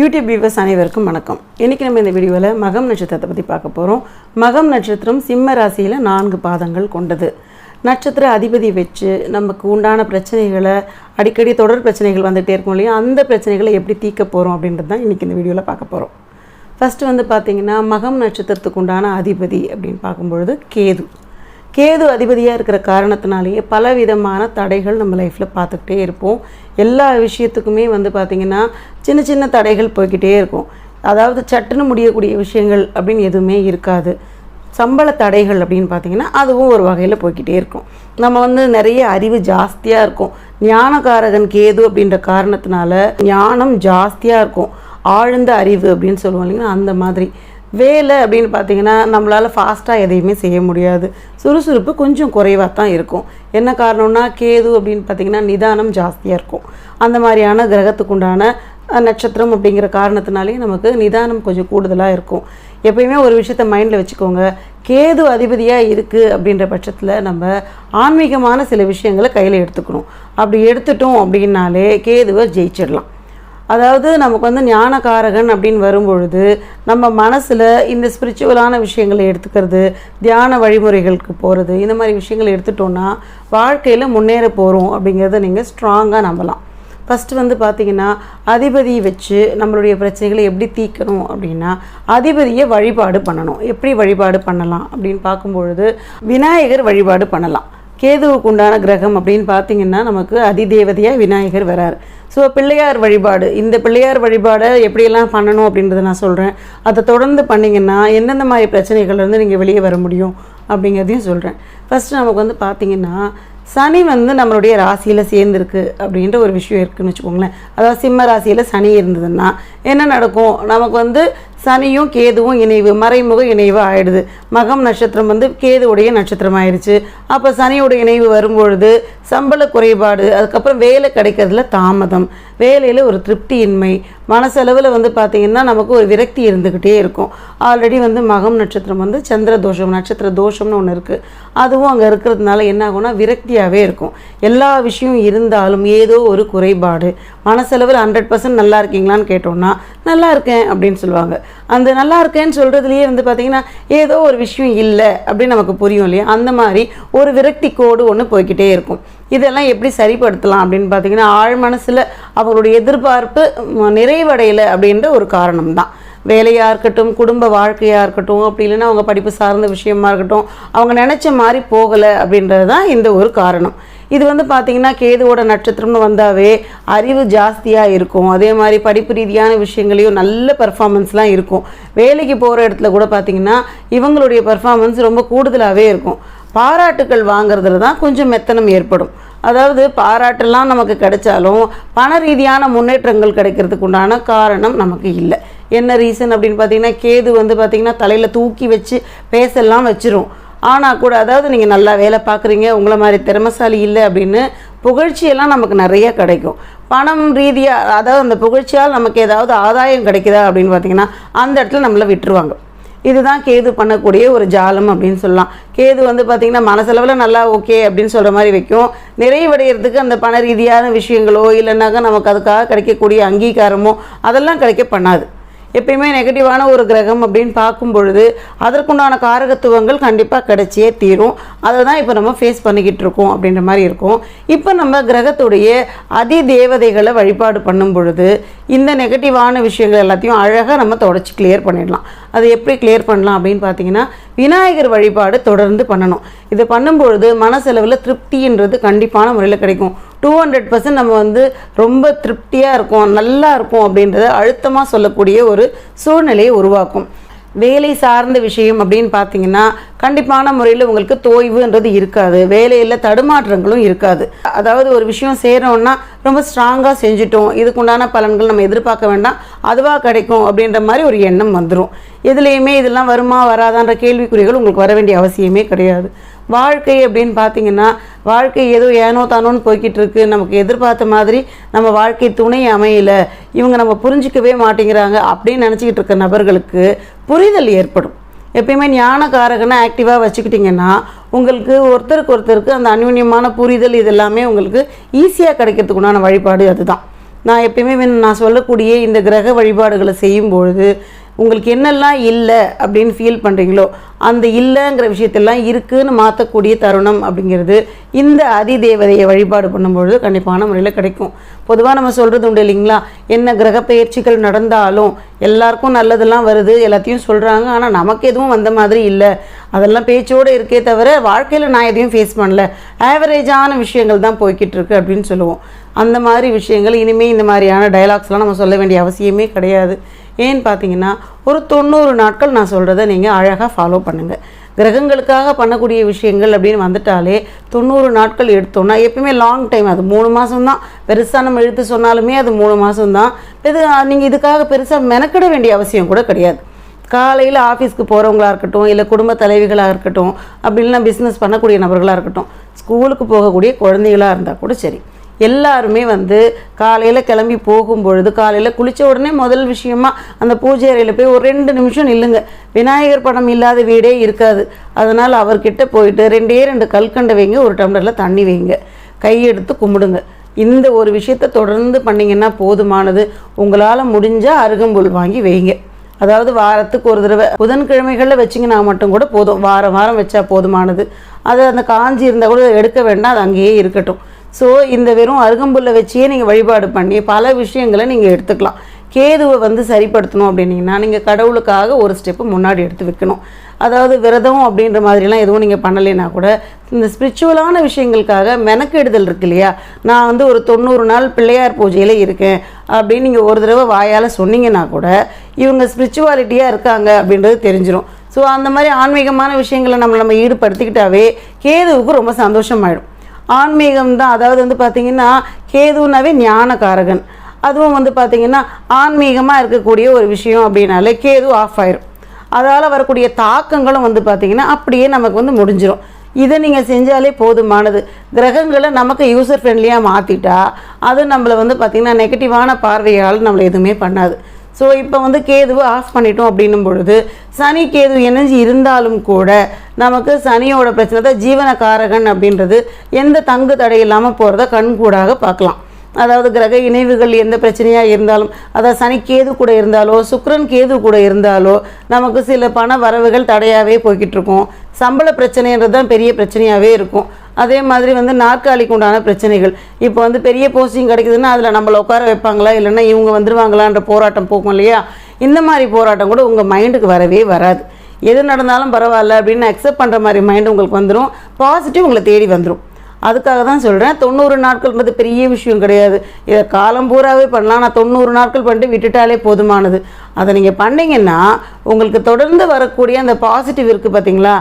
YouTube viewers அனைவருக்கும் வணக்கம். இன்றைக்கி நம்ம இந்த வீடியோவில் மகம் நட்சத்திரத்தை பற்றி பார்க்க போகிறோம் மகம் நட்சத்திரம் சிம்ம ராசியில் நான்கு பாதங்கள் கொண்டது. நட்சத்திர அதிபதி வச்சு நமக்கு உண்டான பிரச்சனைகளை அடிக்கடி தொடர் பிரச்சனைகள் வந்துகிட்டே இருக்கும் இல்லையா? அந்த பிரச்சனைகளை எப்படி தீர்க்க போகிறோம் அப்படின்றது தான் இன்றைக்கி இந்த வீடியோவில் பார்க்க போகிறோம் ஃபஸ்ட்டு வந்து பார்த்திங்கன்னா மகம் நட்சத்திரத்துக்கு உண்டான அதிபதி அப்படின்னு பார்க்கும்பொழுது கேது. கேது அதிபதியாக இருக்கிற காரணத்தினாலேயே பல விதமான தடைகள் நம்ம லைஃப்பில் பார்த்துக்கிட்டே இருப்போம். எல்லா விஷயத்துக்குமே வந்து பார்த்திங்கன்னா சின்ன சின்ன தடைகள் போய்க்கிட்டே இருக்கும். அதாவது சட்டுன்னு முடியக்கூடிய விஷயங்கள் அப்படின்னு எதுவுமே இருக்காது. சம்பள தடைகள் அப்படின்னு பார்த்தீங்கன்னா அதுவும் ஒரு வகையில் போய்க்கிட்டே இருக்கும். நம்ம வந்து நிறைய அறிவு ஜாஸ்தியாக இருக்கும். ஞானகாரகன் கேது அப்படின்ற காரணத்தினால ஞானம் ஜாஸ்தியாக இருக்கும். ஆழ்ந்த அறிவு அப்படின்னு சொல்லுவோம் இல்லைங்களா? அந்த மாதிரி. வேலை அப்படின்னு பார்த்தீங்கன்னா நம்மளால் ஃபாஸ்ட்டாக எதையுமே செய்ய முடியாது. சுறுசுறுப்பு கொஞ்சம் குறைவாக தான் இருக்கும். என்ன காரணம்னா கேது அப்படின்னு பார்த்தீங்கன்னா நிதானம் ஜாஸ்தியாக இருக்கும். அந்த மாதிரியான கிரகத்துக்கு உண்டான நட்சத்திரம் அப்படிங்கிற காரணத்தினாலே நமக்கு நிதானம் கொஞ்சம் கூடுதலாக இருக்கும். எப்பயுமே ஒரு விஷயத்த மைண்டில் வச்சுக்கோங்க. கேது அதிபதியாக இருக்குது அப்படின்ற பட்சத்தில் நம்ம ஆன்மீகமான சில விஷயங்களை கையில் எடுத்துக்கணும். அப்படி எடுத்துட்டோம் அப்படின்னாலே கேதுவை ஜெயிச்சிடலாம். அதாவது நமக்கு வந்து ஞானகாரகன் அப்படின்னு வரும்பொழுது நம்ம மனசில் இந்த ஸ்பிரிச்சுவலான விஷயங்களை எடுத்துக்கிறது தியான வழிமுறைகளுக்கு போகிறது இந்த மாதிரி விஷயங்களை எடுத்துட்டோன்னா வாழ்க்கையில் முன்னேற போகிறோம் அப்படிங்கிறத நீங்கள் ஸ்ட்ராங்காக நம்பலாம். ஃபஸ்ட்டு வந்து பார்த்திங்கன்னா அதிபதியை வச்சு நம்மளுடைய பிரச்சனைகளை எப்படி தீர்க்கணும் அப்படின்னா அதிபதியை வழிபாடு பண்ணணும். எப்படி வழிபாடு பண்ணலாம் அப்படின்னு பார்க்கும்பொழுது விநாயகர் வழிபாடு பண்ணலாம். கேதுவுக்கு உண்டான கிரகம் அப்படின்னு பார்த்தீங்கன்னா நமக்கு அதிதேவதையாக விநாயகர் வரார். ஸோ பிள்ளையார் வழிபாடு. இந்த பிள்ளையார் வழிபாடை எப்படியெல்லாம் பண்ணணும் அப்படின்றத நான் சொல்கிறேன் அதை தொடர்ந்து பண்ணிங்கன்னா எந்தெந்த மாதிரி பிரச்சனைகள்லேருந்து நீங்கள் வெளியே வர முடியும் அப்படிங்கிறதையும் சொல்கிறேன் ஃபஸ்ட்டு நமக்கு வந்து பார்த்தீங்கன்னா சனி வந்து நம்மளுடைய ராசியில் சேர்ந்துருக்கு அப்படின்ற ஒரு விஷயம் இருக்குன்னு வச்சுக்கோங்களேன். அதாவது சிம்ம ராசியில் சனி இருந்ததுன்னா என்ன நடக்கும்? நமக்கு வந்து சனியும் கேதுவும் இணைவு மறைமுக இணைவு ஆயிடுது. மகம் நட்சத்திரம் வந்து கேதுவுடைய நட்சத்திரம் ஆயிடுச்சு அப்போ சனியோட இணைவு வரும்பொழுது சம்பள குறைபாடு அதுக்கப்புறம் வேலை கிடைக்கிறதுல தாமதம் வேலையில் ஒரு திருப்தியின்மை மனசளவில் வந்து பார்த்திங்கன்னா நமக்கு ஒரு விரக்தி இருந்துக்கிட்டே இருக்கும். ஆல்ரெடி வந்து மகம் நட்சத்திரம் வந்து சந்திர தோஷம் நட்சத்திர தோஷம்னு ஒன்று இருக்குது அதுவும் அங்கே இருக்கிறதுனால என்ன ஆகும்னா விரக்தியாகவே இருக்கும். எல்லா விஷயம் இருந்தாலும் ஏதோ ஒரு குறைபாடு. மனசளவில் ஹண்ட்ரட் பர்சன்ட் நல்லா இருக்கீங்களான்னு கேட்டோம்னா நல்லா இருக்கேன் அப்படின்னு சொல்லுவாங்க. அந்த நல்லா இருக்கேன்னு சொல்கிறதுலையே வந்து பார்த்திங்கன்னா ஏதோ ஒரு விஷயம் இல்லை அப்படின்னு நமக்கு புரியும் இல்லையா? அந்த மாதிரி ஒரு விரக்தி கோடு ஒன்று போய்க்கிட்டே இருக்கும். இதெல்லாம் எப்படி சரிப்படுத்தலாம் அப்படின்னு பார்த்தீங்கன்னா ஆழ் மனசில் அவங்களுடைய எதிர்பார்ப்பு நிறைவடையலை அப்படின்ற ஒரு காரணம் தான் வேலையாக இருக்கட்டும் குடும்ப வாழ்க்கையாக இருக்கட்டும் அப்படி இல்லைன்னா அவங்க படிப்பு சார்ந்த விஷயமா இருக்கட்டும் அவங்க நினச்ச மாதிரி போகலை அப்படின்றது தான் இந்த ஒரு காரணம். இது வந்து பார்த்திங்கன்னா கேதுவோட நட்சத்திரம்னு வந்தாவே அறிவு ஜாஸ்தியாக இருக்கும். அதே மாதிரி படிப்பு ரீதியான விஷயங்களையும் நல்ல பர்ஃபார்மன்ஸ்லாம் இருக்கும். வேலைக்கு போகிற இடத்துல கூட பார்த்திங்கன்னா இவங்களுடைய பர்ஃபார்மன்ஸ் ரொம்ப கூடுதலாகவே இருக்கும். பாராட்டுக்கள் வாங்குறதுல தான் கொஞ்சம் மெத்தனம் ஏற்படும். அதாவது பாராட்டெல்லாம் நமக்கு கிடைச்சாலும் பண ரீதியான முன்னேற்றங்கள் கிடைக்கிறதுக்கு உண்டான காரணம் நமக்கு இல்லை. என்ன ரீசன் அப்படின்னு பார்த்தீங்கன்னா கேது வந்து பார்த்திங்கன்னா தலையில் தூக்கி வச்சு பேசலாம் வச்சிரும். ஆனால் கூட அதாவது நீங்கள் நல்லா வேலை பார்க்குறீங்க உங்களை மாதிரி திறமசாலி இல்லை அப்படின்னு புகழ்ச்சியெல்லாம் நமக்கு நிறைய கிடைக்கும். பணம் ரீதியாக அதாவது அந்த புகழ்ச்சியால் நமக்கு ஏதாவது ஆதாயம் கிடைக்குதா அப்படின்னு பார்த்தீங்கன்னா அந்த இடத்துல நம்மளை விட்டுருவாங்க. இதுதான் கேது பண்ணக்கூடிய ஒரு ஜாலம் அப்படின்னு சொல்லலாம். கேது வந்து பார்த்திங்கன்னா மனசளவில் நல்லா ஓகே அப்படின்னு சொல்கிற மாதிரி வைக்கும். நிறைவடைகிறதுக்கு அந்த பண ரீதியான விஷயங்களோ இல்லைனாக்கா நமக்கு அதுக்காக கிடைக்கக்கூடிய அங்கீகாரமோ அதெல்லாம் கிடைக்க பண்ணாது. எப்பயுமே நெகட்டிவான ஒரு கிரகம் அப்படின்னு பார்க்கும் பொழுது அதற்குண்டான காரகத்துவங்கள் கண்டிப்பாக கிடைச்சியே தீரும். அதை தான் இப்போ நம்ம ஃபேஸ் பண்ணிக்கிட்டு இருக்கோம் அப்படின்ற மாதிரி இருக்கும். இப்போ நம்ம கிரகத்துடைய அதி தேவதைகளை வழிபாடு பண்ணும் பொழுது இந்த நெகட்டிவான விஷயங்கள் எல்லாத்தையும் அழகாக நம்ம தொடச்சி கிளியர் பண்ணிடலாம். அது எப்படி கிளியர் பண்ணலாம் அப்படின்னு பார்த்தீங்கன்னா விநாயகர் வழிபாடு தொடர்ந்து பண்ணணும். இதை பண்ணும்பொழுது மனசெலவில் திருப்தின்றது கண்டிப்பான முறையில் கிடைக்கும். டூ ஹண்ட்ரட் பர்சன்ட் நம்ம வந்து ரொம்ப திருப்தியாக இருக்கும் நல்லா இருக்கும் அப்படின்றத அழுத்தமாக சொல்லக்கூடிய ஒரு சூழ்நிலையை உருவாக்கும். வேலை சார்ந்த விஷயம் அப்படின்னு பார்த்தீங்கன்னா கண்டிப்பான முறையில் உங்களுக்கு தோய்வுன்றது இருக்காது. வேலையில் தடுமாற்றங்களும் இருக்காது. அதாவது ஒரு விஷயம் செய்கிறோன்னா ரொம்ப ஸ்ட்ராங்காக செஞ்சுட்டோம். இதுக்குண்டான பலன்கள் நம்ம எதிர்பார்க்க வேண்டாம். அதுவாக கிடைக்கும் அப்படின்ற மாதிரி ஒரு எண்ணம் வந்துடும் எதுலேயுமே இதெல்லாம் வருமா வராதான்ற கேள்விக்குறிகள் உங்களுக்கு வர வேண்டிய அவசியமே கிடையாது. வாழ்க்கை அப்படின்னு பார்த்தீங்கன்னா வாழ்க்கை ஏதோ ஏனோ தானோன்னு போய்கிட்டு இருக்கு நமக்கு எதிர்பார்த்த மாதிரி நம்ம வாழ்க்கை துணை அமையல. இவங்க நம்ம புரிஞ்சிக்கவே மாட்டேங்கிறாங்க அப்படின்னு நினச்சிக்கிட்டு இருக்க நபர்களுக்கு புரிதல் ஏற்படும். எப்பயுமே ஞானகாரகனை ஆக்டிவாக வச்சுக்கிட்டிங்கன்னா உங்களுக்கு ஒருத்தருக்கு ஒருத்தருக்கு அந்த அந்யுன்யமான புரிதல் இது எல்லாமே உங்களுக்கு ஈஸியாக கிடைக்கிறதுக்குண்டான வழிபாடு அதுதான். நான் எப்பயுமே நான் சொல்லக்கூடிய இந்த கிரக வழிபாடுகளை செய்யும் பொழுது உங்களுக்கு என்னெல்லாம் இல்லை அப்படின்னு ஃபீல் பண்ணுறீங்களோ அந்த இல்லைங்கிற விஷயத்தெல்லாம் இருக்குன்னு மாற்றக்கூடிய தருணம் அப்படிங்கிறது இந்த அதிதேவதையை வழிபாடு பண்ணும்பொழுது கண்டிப்பான முறையில் கிடைக்கும். பொதுவாக நம்ம சொல்கிறது உண்டு இல்லைங்களா? என்ன கிரக பயிற்சிகள் நடந்தாலும் எல்லாருக்கும் நல்லதெல்லாம் வருது எல்லாத்தையும் சொல்கிறாங்க ஆனால் நமக்கு எதுவும் வந்த மாதிரி இல்லை. அதெல்லாம் பேச்சோடு இருக்கே தவிர வாழ்க்கையில் நான் எதையும் ஃபேஸ் பண்ணல. ஆவரேஜான விஷயங்கள் தான் போய்கிட்டு இருக்கு அப்படின்னு சொல்லுவோம். அந்த மாதிரி விஷயங்கள் இனிமேல் இந்த மாதிரியான டயலாக்ஸ்லாம் நம்ம சொல்ல வேண்டிய அவசியமே கிடையாது. ஏன்னு பார்த்தீங்கன்னா ஒரு தொண்ணூறு நாட்கள் நான் சொல்கிறத நீங்கள் அழகாக ஃபாலோ பண்ணுங்கள் கிரகங்களுக்காக பண்ணக்கூடிய விஷயங்கள் அப்படின்னு வந்துட்டாலே தொண்ணூறு நாட்கள் எடுத்தோம்னா எப்பயுமே லாங் டைம் அது மூணு மாதம் தான். பெருசாக நம்ம இழுத்து சொன்னாலுமே அது மூணு மாதம் தான். இது நீங்கள் இதுக்காக பெருசாக மெனக்கிட வேண்டிய அவசியம் கூட கிடையாது. காலையில் ஆஃபீஸ்க்கு போகிறவங்களா இருக்கட்டும் இல்லை குடும்ப தலைவிகளாக இருக்கட்டும் அப்படி இல்லைன்னா பிஸ்னஸ் பண்ணக்கூடிய நபர்களாக இருக்கட்டும் ஸ்கூலுக்கு போகக்கூடிய குழந்தைகளாக இருந்தால் கூட சரி. எல்லாருமே வந்து காலையில் கிளம்பி போகும் பொழுது காலையில் குளித்த உடனே முதல் விஷயமா அந்த பூஜை அறையில் போய் ஒரு ரெண்டு நிமிஷம் நில்லுங்க. விநாயகர் படம் இல்லாத வீடே இருக்காது. அதனால் அவர்கிட்ட போயிட்டு ரெண்டே ரெண்டு கல்கண்டை வைங்க ஒரு டம்ளரில் தண்ணி வைங்க. கையெடுத்து கும்பிடுங்க. இந்த ஒரு விஷயத்தை தொடர்ந்து பண்ணிங்கன்னா போதுமானது. உங்களால் முடிஞ்சால் அருகம்புல் வாங்கி வைங்க. அதாவது வாரத்துக்கு ஒரு தடவை. புதன்கிழமைகளில் வச்சிங்கன்னா மட்டும் கூட போதும். வாரம் வாரம் வச்சா போதுமானது. அது அந்த காஞ்சி இருந்தால் கூட எடுக்க வேண்டாம். அது அங்கேயே இருக்கட்டும். ஸோ இந்த வெறும் அருகம்புல்லை வச்சே நீங்கள் வழிபாடு பண்ணி பல விஷயங்களை நீங்கள் எடுத்துக்கலாம். கேதுவை வந்து சரிப்படுத்தணும் அப்படின்னீங்கன்னா நீங்கள் கடவுளுக்காக ஒரு ஸ்டெப்பு முன்னாடி எடுத்து வைக்கணும். அதாவது விரதம் அப்படின்ற மாதிரிலாம் எதுவும் நீங்கள் பண்ணலைன்னா கூட இந்த ஸ்பிரிச்சுவலான விஷயங்களுக்காக மெனக்கெடுதல் இருக்கு இல்லையா? நான் வந்து ஒரு தொண்ணூறு நாள் பிள்ளையார் பூஜையில் இருக்கேன் அப்படின்னு நீங்கள் ஒரு தடவை வாயால் சொன்னீங்கன்னா கூட இவங்க ஸ்பிரிச்சுவாலிட்டியாக இருக்காங்க அப்படின்றது தெரிஞ்சிடும் ஸோ அந்த மாதிரி ஆன்மீகமான விஷயங்களை நம்ம நம்ம ஈடுபடுத்திக்கிட்டாவே கேதுவுக்கு ரொம்ப சந்தோஷமாயிடும். ஆன்மீகம் தான் அதாவது வந்து பார்த்திங்கன்னா கேதுனாவே ஞானகாரகன் அதுவும் வந்து பார்த்திங்கன்னா ஆன்மீகமாக இருக்கக்கூடிய ஒரு விஷயம் அப்படின்னாலே கேது ஆஃப் ஆயிரும். அதால் வரக்கூடிய தாக்கங்களும் வந்து பார்த்திங்கன்னா அப்படியே நமக்கு வந்து முடிஞ்சிடும் இதை நீங்கள் செஞ்சாலே போதுமானது. கிரகங்களை நமக்கு யூசர் ஃப்ரெண்ட்லியாக மாற்றிட்டா அது நம்மளை வந்து பார்த்திங்கன்னா நெகட்டிவான பார்வையால் நம்மளை எதுவுமே பண்ணாது. ஸோ இப்போ வந்து கேதுவை ஆஃப் பண்ணிட்டோம் அப்படின்னும் பொழுது சனி கேது எனர்ஜி இருந்தாலும் கூட நமக்கு சனியோட பிரச்சனை தான் ஜீவனக்காரகன் அப்படின்றது. எந்த தங்கு தடை இல்லாமல் போகிறத கண்கூடாக பார்க்கலாம். அதாவது கிரக இணைவுகள் எந்த பிரச்சனையாக இருந்தாலும் அதாவது சனி கேது கூட இருந்தாலோ சுக்கரன் கேது கூட இருந்தாலோ நமக்கு சில பண வரவுகள் தடையாகவே போய்கிட்டு இருக்கும். சம்பள பிரச்சனைன்றது தான் பெரிய பிரச்சனையாகவே இருக்கும். அதே மாதிரி வந்து நாற்காலிக்கு உண்டான பிரச்சனைகள். இப்போ வந்து பெரிய போஸ்டிங் கிடைக்குதுன்னா அதில் நம்மளை உட்கார வைப்பாங்களா? இல்லைன்னா இவங்க வந்துருவாங்களான்ற போராட்டம் போகும் இல்லையா? இந்த மாதிரி போராட்டம் கூட உங்கள் மைண்டுக்கு வரவே வராது. எது நடந்தாலும் பரவாயில்ல அப்படின்னு அக்செப்ட் பண்ணுற மாதிரி மைண்டு உங்களுக்கு வந்துடும் பாசிட்டிவ் உங்களை தேடி வந்துடும் அதுக்காக தான் சொல்கிறேன் தொண்ணூறு நாட்கள்ன்றது பெரிய விஷயம் கிடையாது. இதை காலம் பூராவே பண்ணலாம். நான் தொண்ணூறு நாட்கள் பண்ணிட்டு விட்டுட்டாலே போதுமானது. அதை நீங்கள் பண்ணிங்கன்னா உங்களுக்கு தொடர்ந்து வரக்கூடிய அந்த பாசிட்டிவ் இருக்குது பார்த்தீங்களா?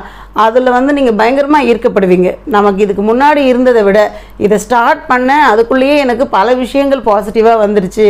அதில் வந்து நீங்கள் பயங்கரமாக ஈர்க்கப்படுவீங்க. நமக்கு இதுக்கு முன்னாடி இருந்ததை விட இதை ஸ்டார்ட் பண்ண அதுக்குள்ளேயே எனக்கு பல விஷயங்கள் பாசிட்டிவாக வந்துருச்சு.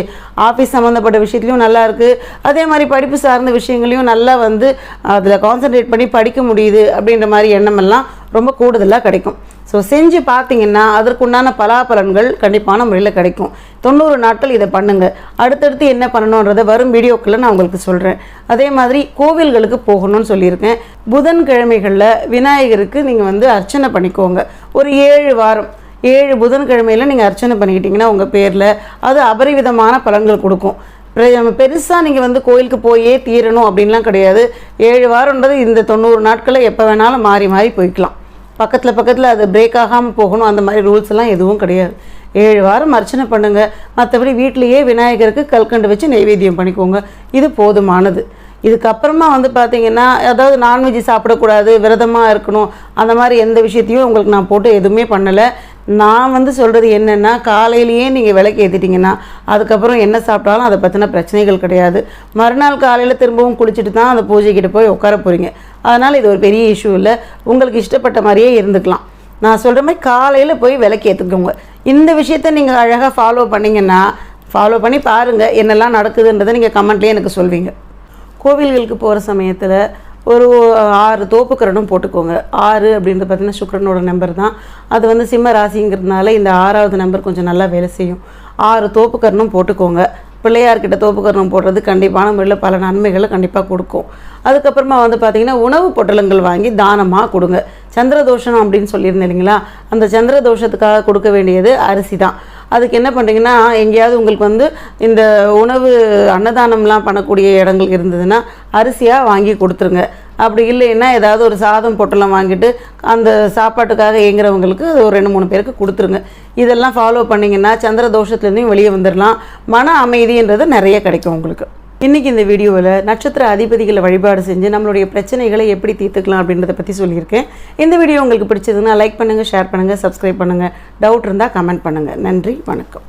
ஆஃபீஸ் சம்மந்தப்பட்ட விஷயத்துலையும் நல்லா இருக்குது அதே மாதிரி படிப்பு சார்ந்த விஷயங்களையும் நல்லா வந்து அதில் கான்சென்ட்ரேட் பண்ணி படிக்க முடியுது அப்படின்ற மாதிரி எண்ணமெல்லாம் ரொம்ப கூடுதலாக கிடைக்கும். ஸோ செஞ்சு பார்த்தீங்கன்னா அதற்குண்டான பலாபலன்கள் கண்டிப்பான முறையில் கிடைக்கும். தொண்ணூறு நாட்கள் இதை பண்ணுங்கள் அடுத்தடுத்து என்ன பண்ணணுன்றதை வரும் வீடியோக்களில் நான் உங்களுக்கு சொல்கிறேன் அதே மாதிரி கோவில்களுக்கு போகணும்னு சொல்லியிருக்கேன். புதன்கிழமைகளில் விநாயகருக்கு நீங்கள் வந்து அர்ச்சனை பண்ணிக்கோங்க. ஒரு ஏழு வாரம் ஏழு புதன்கிழமையில் நீங்கள் அர்ச்சனை பண்ணிக்கிட்டிங்கன்னா உங்கள் பேரில் அது அபரிவிதமான பலன்கள் கொடுக்கும். பெருசாக நீங்கள் வந்து கோயிலுக்கு போயே தீரணும் அப்படின்லாம் கிடையாது. ஏழு வாரம்ன்றது இந்த தொண்ணூறு நாட்களில் எப்போ வேணாலும் மாறி மாறி போய்க்கலாம். பக்கத்தில் பக்கத்தில் அது பிரேக் ஆகாமல் போகணும் அந்த மாதிரி ரூல்ஸ் எல்லாம் எதுவும் கிடையாது. ஏழு வாரம் அர்ச்சனை பண்ணுங்கள் மற்றபடி வீட்டிலையே விநாயகருக்கு கல்கண்டு வச்சு நைவேத்தியம் பண்ணிக்கோங்க. இது போதுமானது. இதுக்கப்புறமா வந்து பார்த்தீங்கன்னா அதாவது நான்வெஜ் சாப்பிடக்கூடாது விரதமாக இருக்கணும் அந்த மாதிரி எந்த விஷயத்தையும் உங்களுக்கு நான் போட்டு எதுவுமே பண்ணலை. நான் வந்து சொல்கிறது என்னென்னா காலையிலேயே நீங்கள் விளக்கு ஏற்றிட்டிங்கன்னா அதுக்கப்புறம் என்ன சாப்பிட்டாலும் அதை பற்றின பிரச்சனைகள் கிடையாது. மறுநாள் காலையில் திரும்பவும் குளிச்சுட்டு தான் அந்த பூஜைக்கிட்ட போய் உட்கார போகிறீங்க அதனால் இது ஒரு பெரிய இஷ்யூ இல்லை. உங்களுக்கு இஷ்டப்பட்ட மாதிரியே இருந்துக்கலாம். நான் சொல்கிற மாதிரி காலையில் போய் விளக்கு ஏற்றுக்கோங்க இந்த விஷயத்த நீங்கள் அழகாக ஃபாலோ பண்ணிங்கன்னா ஃபாலோ பண்ணி பாருங்கள் என்னெல்லாம் நடக்குதுன்றதை நீங்கள் கமெண்ட்லேயே எனக்கு சொல்வீங்க. கோவில்களுக்கு போகிற சமயத்தில் ஒரு ஆறு தோப்புக்கரணும் போட்டுக்கோங்க. ஆறு அப்படின்றது பார்த்தீங்கன்னா சுக்கரனோட நம்பர் தான். அது வந்து சிம்ம ராசிங்கிறதுனால இந்த ஆறாவது நம்பர் கொஞ்சம் நல்லா வேலை செய்யும். ஆறு தோப்புக்கரணும் போட்டுக்கோங்க. பிள்ளையார்கிட்ட தோப்புக்கரணம் போடுறது கண்டிப்பான முறையில் பல நன்மைகளை கண்டிப்பாக கொடுக்கும். அதுக்கப்புறமா வந்து பார்த்திங்கன்னா உணவு பொட்டலங்கள் வாங்கி தானமாக கொடுங்க. சந்திரதோஷம் அப்படின்னு சொல்லியிருந்தேன் இல்லைங்களா? அந்த சந்திரதோஷத்துக்காக கொடுக்க வேண்டியது அரிசி தான். அதுக்கு என்ன பண்ணுறீங்கன்னா எங்கேயாவது உங்களுக்கு வந்து இந்த உணவு அன்னதானம்லாம் பண்ணக்கூடிய இடங்கள் இருந்ததுன்னா அரிசியாக வாங்கி கொடுத்துருங்க. அப்படி இல்லைன்னா ஏதாவது ஒரு சாதம் பொட்டலம் வாங்கிட்டு அந்த சாப்பாட்டுக்காக ஏங்குறவங்களுக்கு ஒரு ரெண்டு மூணு பேருக்கு கொடுத்துருங்க. இதெல்லாம் ஃபாலோ பண்ணிங்கன்னா சந்திர தோஷத்துலேருந்தையும் வெளியே வந்துடலாம் மன அமைதின்றது நிறைய கிடைக்கும் உங்களுக்கு. இன்றைக்கி இந்த வீடியோவில் நட்சத்திர அதிபதிகளை வழிபாடு செஞ்சு நம்மளுடைய பிரச்சனைகளை எப்படி தீர்த்துக்கலாம் அப்படின்றத பற்றி சொல்லியிருக்கேன். இந்த வீடியோ உங்களுக்கு பிடிச்சதுன்னா லைக் பண்ணுங்கள் ஷேர் பண்ணுங்கள் சப்ஸ்கிரைப் பண்ணுங்கள் டவுட் இருந்தால் கமெண்ட் பண்ணுங்கள் நன்றி வணக்கம்.